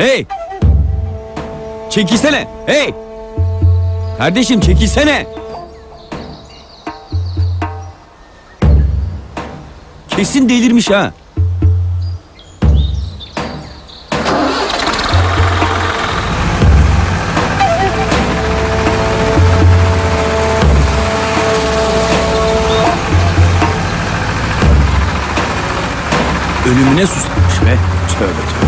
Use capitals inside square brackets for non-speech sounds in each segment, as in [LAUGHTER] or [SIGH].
Hey! Çekilsene. Hey! Kardeşim çekilsene. Kesin delirmiş ha. Ölümüne susamış be. Tövbe tövbe.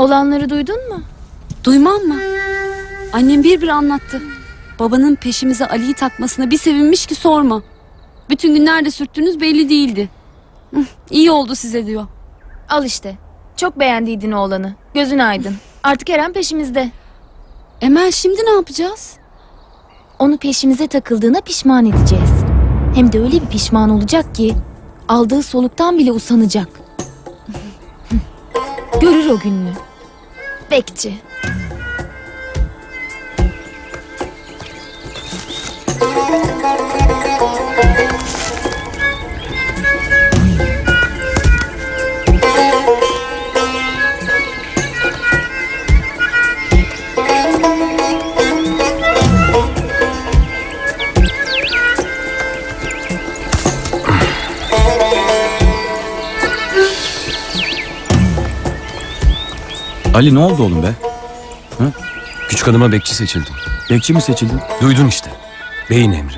Olanları duydun mu? Duymam mı? Annem bir bir anlattı. Babanın peşimize Ali'yi takmasına bir sevinmiş ki sorma. Bütün gün nerede sürttüğünüz belli değildi. Hıh, İyi oldu size diyor. Al işte. Çok beğendiydin oğlanı. Gözün aydın. Artık Eren peşimizde. Emel şimdi ne yapacağız? Onu peşimize takıldığına pişman edeceğiz. Hem de öyle bir pişman olacak ki aldığı soluktan bile usanacak. Görür o gününü. Bekçi. Ali ne oldu oğlum be? Küçük hanıma bekçi seçildim. Bekçi mi seçildin? Duydun işte. Beyin emri.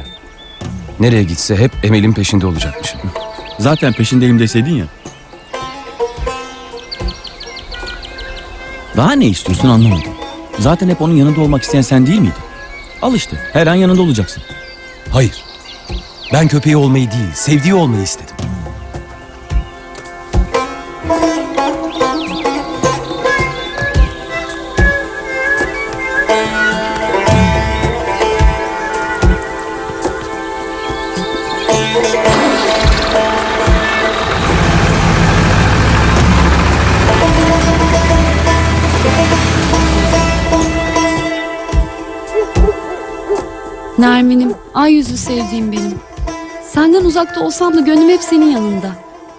Nereye gitse hep Emel'in peşinde olacakmışım. Zaten peşindeyim deseydin ya. Daha ne istiyorsun anlamadım. Zaten hep onun yanında olmak isteyen sen değil miydin? Al işte her an yanında olacaksın. Hayır. Ben köpeği olmayı değil, sevdiği olmayı istedim. Nermin'im, ay yüzü sevdiğim benim. Senden uzakta olsam da gönlüm hep senin yanında.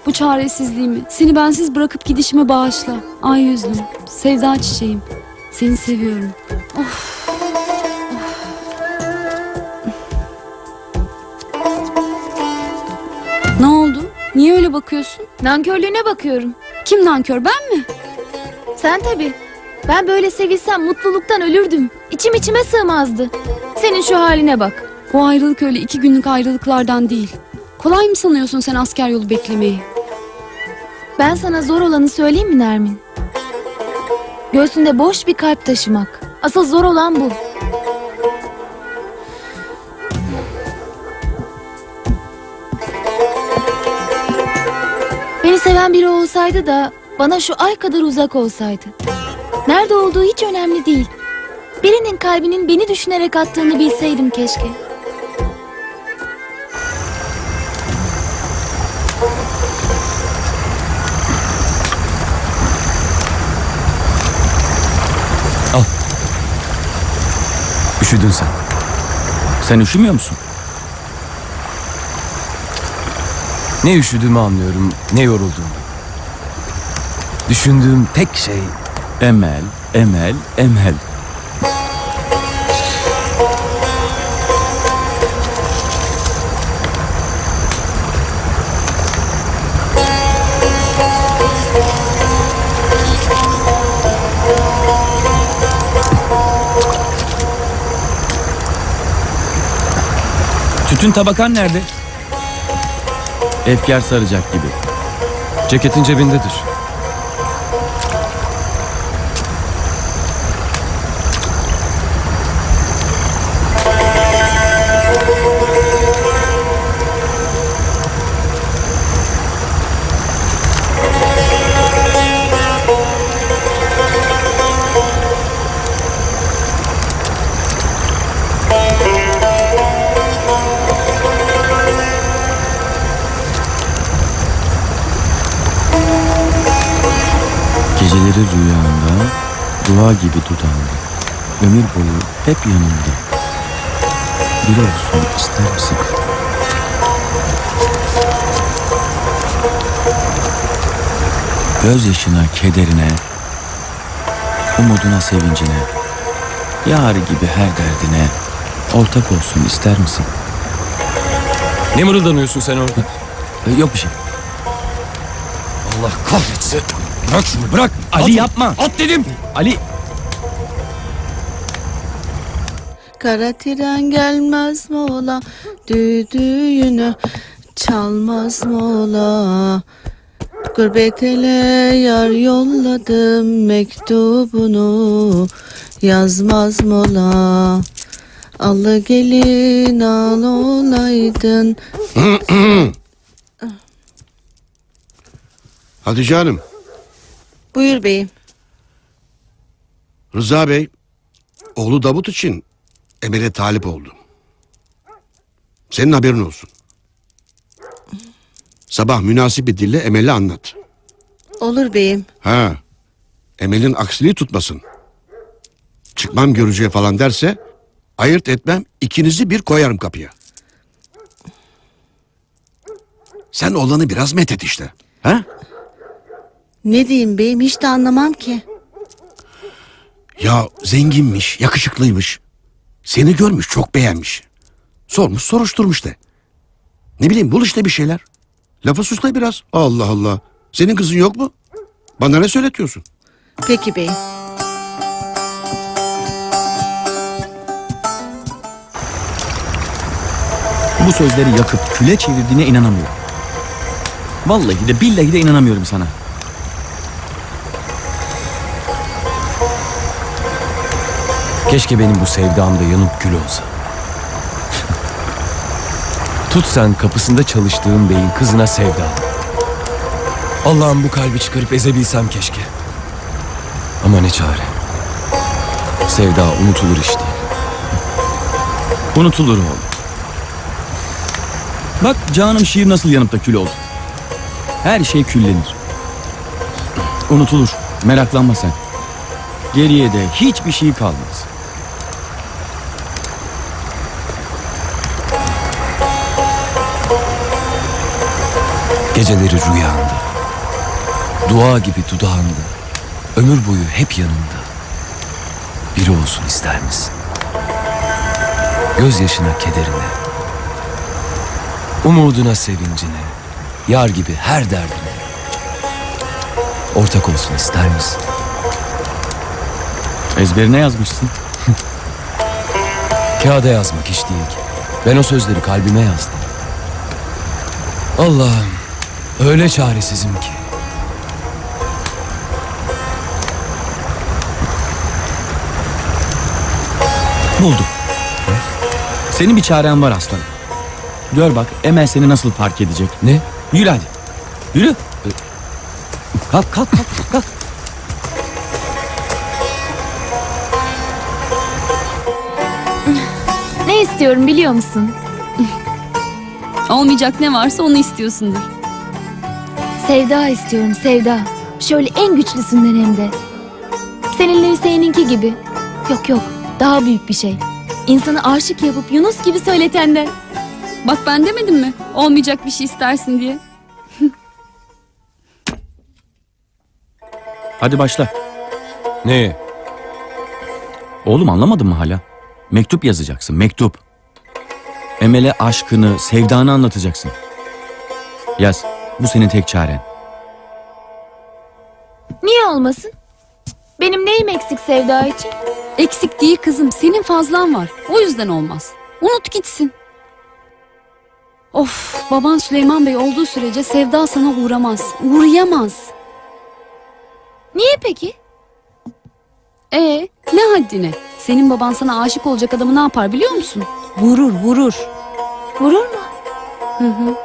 Bu çaresizliğimi, seni bensiz bırakıp gidişime bağışla. Ay yüzlüm, sevda çiçeğim. Seni seviyorum. Of. Of. Ne oldu? Niye öyle bakıyorsun? Nankörlüğüne bakıyorum. Kim nankör ben mi? Sen tabii. Ben böyle sevilsem mutluluktan ölürdüm. İçim içime sığmazdı. Senin şu haline bak. Bu ayrılık öyle iki günlük ayrılıklardan değil. Kolay mı sanıyorsun sen asker yolu beklemeyi? Ben sana zor olanı söyleyeyim mi Nermin? Göğsünde boş bir kalp taşımak. Asıl zor olan bu. Beni seven biri olsaydı da bana şu ay kadar uzak olsaydı. Nerede olduğu hiç önemli değil. Birinin kalbinin beni düşünerek attığını bilseydim keşke. Üşüdün sen. Sen üşümüyor musun? Ne üşüdüğümü anlıyorum, ne yorulduğumu. Düşündüğüm tek şey Emel, Emel, Emel. Tütün tabakan nerede? Efkar saracak gibi. ceketin cebindedir. Dua gibi dudağında. Ömür boyu hep yanımda. Bir olsun ister misin? Gözyaşına, kederine, umuduna, sevincine, yar gibi her derdine ortak olsun ister misin? Ne mırıldanıyorsun sen orada? Ee, Yok bir şey. Allah kahretsin. Bırak şunu bırak. Ali At- yapma. At dedim. Ali Kara tren gelmez mi ola Düdüğünü çalmaz mı ola Gurbet ele yar yolladım mektubunu Yazmaz mı ola gelin al olaydın. [CLEARS THROAT] Hatice Hanım, Buyur beyim. Rıza Bey, oğlu Davut için Emel'e talip oldu. Senin haberin olsun. Sabah münasip bir dille Emel'e anlat. Olur beyim Ha, Emel'in aksiliği tutmasın. Çıkmam görücüye falan derse, ayırt etmem, ikinizi bir koyarım kapıya. Sen oğlanı biraz met et işte. Ha? Ne diyeyim beyim hiç de anlamam ki Ya zenginmiş, yakışıklıymış. Seni görmüş, çok beğenmiş. Sormuş, soruşturmuş de. Ne bileyim, bul işte bir şeyler. Lafı susla biraz. Allah Allah. Senin kızın yok mu? Bana ne söyletiyorsun? Peki beyim bu sözleri yakıp küle çevirdiğine inanamıyorum. Vallahi de billahi de inanamıyorum sana. Keşke benim bu sevdamda yanıp gül olsa. Tut sen kapısında çalıştığım beyin kızına sevda. Allah'ım bu kalbi çıkarıp ezebilsem keşke. Ama ne çare. Sevda unutulur iş değil. Unutulur oğlum. Bak canım şiir nasıl yanıp da kül oldu. Her şey küllenir. Unutulur. Meraklanma sen. Geriye de hiçbir şey kalmaz. Geceleri rüyanda. Dua gibi dudağında. Ömür boyu hep yanında. Biri olsun ister misin? Gözyaşına kederine. Umuduna sevincine. Yar gibi her derdine. Ortak olsun ister misin? Ezberine yazmışsın. [LAUGHS] Kağıda yazmak iş değil ki. Ben o sözleri kalbime yazdım. Allah'ım öyle çaresizim ki. Buldum. Senin bir çaren var aslanım. Gör bak Emel seni nasıl fark edecek. Ne? Yürü hadi. Yürü. Ee, Kalk kalk kalk kalk. ne istiyorum biliyor musun? Olmayacak ne varsa onu istiyorsundur. Sevda istiyorum sevda. Şöyle en güçlüsünden hem de. Seninle Hüseyin'inki gibi. Yok yok daha büyük bir şey. İnsanı aşık yapıp Yunus gibi söyletenden. Bak ben demedim mi? Olmayacak bir şey istersin diye. [LAUGHS] Hadi başla. Ne? Oğlum anlamadın mı hala? Mektup yazacaksın mektup. Emel'e aşkını, sevdanı anlatacaksın. Yaz. Bu senin tek çaren. Niye olmasın? Benim neyim eksik sevda için? Eksik değil kızım. Senin fazlan var. O yüzden olmaz. Unut gitsin. Of baban Süleyman Bey olduğu sürece Sevda sana uğramaz. Uğrayamaz. Niye peki? E ne haddine? Senin baban sana aşık olacak adamı ne yapar biliyor musun? Vurur vurur. Vurur mu? Hı hı.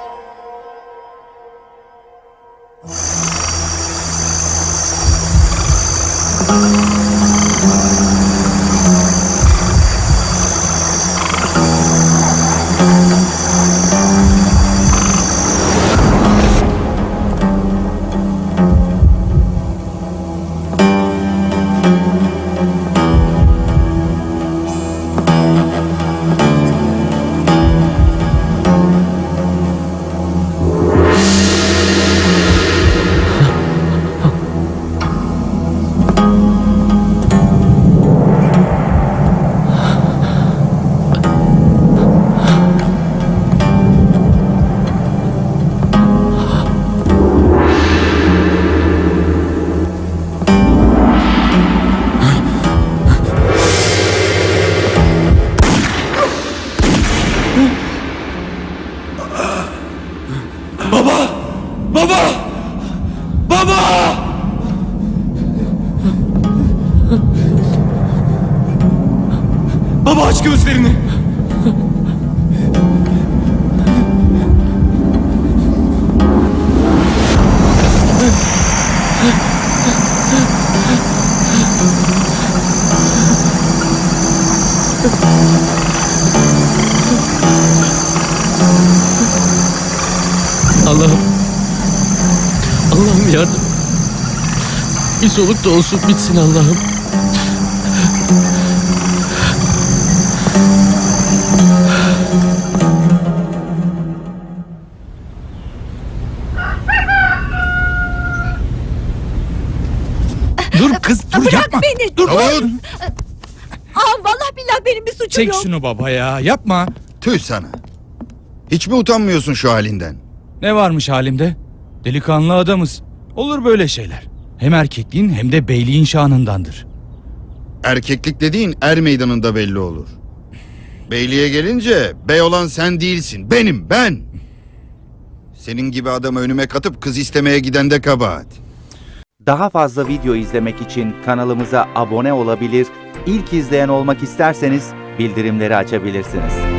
Bir soluk da olsun bitsin Allah'ım. Dur kız dur yapma. beni. Dur. Aa vallahi billahi benim bir suçum Çek yok. şunu baba ya yapma. Tüh sana. Hiç mi utanmıyorsun şu halinden? Ne varmış halimde? Delikanlı adamız. Olur böyle şeyler. Hem erkekliğin hem de beyliğin şanındandır. Erkeklik dediğin er meydanında belli olur. Beyliğe gelince bey olan sen değilsin. Benim ben. Senin gibi adamı önüme katıp kız istemeye giden de kabahat. Daha fazla video izlemek için kanalımıza abone olabilir, ilk izleyen olmak isterseniz bildirimleri açabilirsiniz.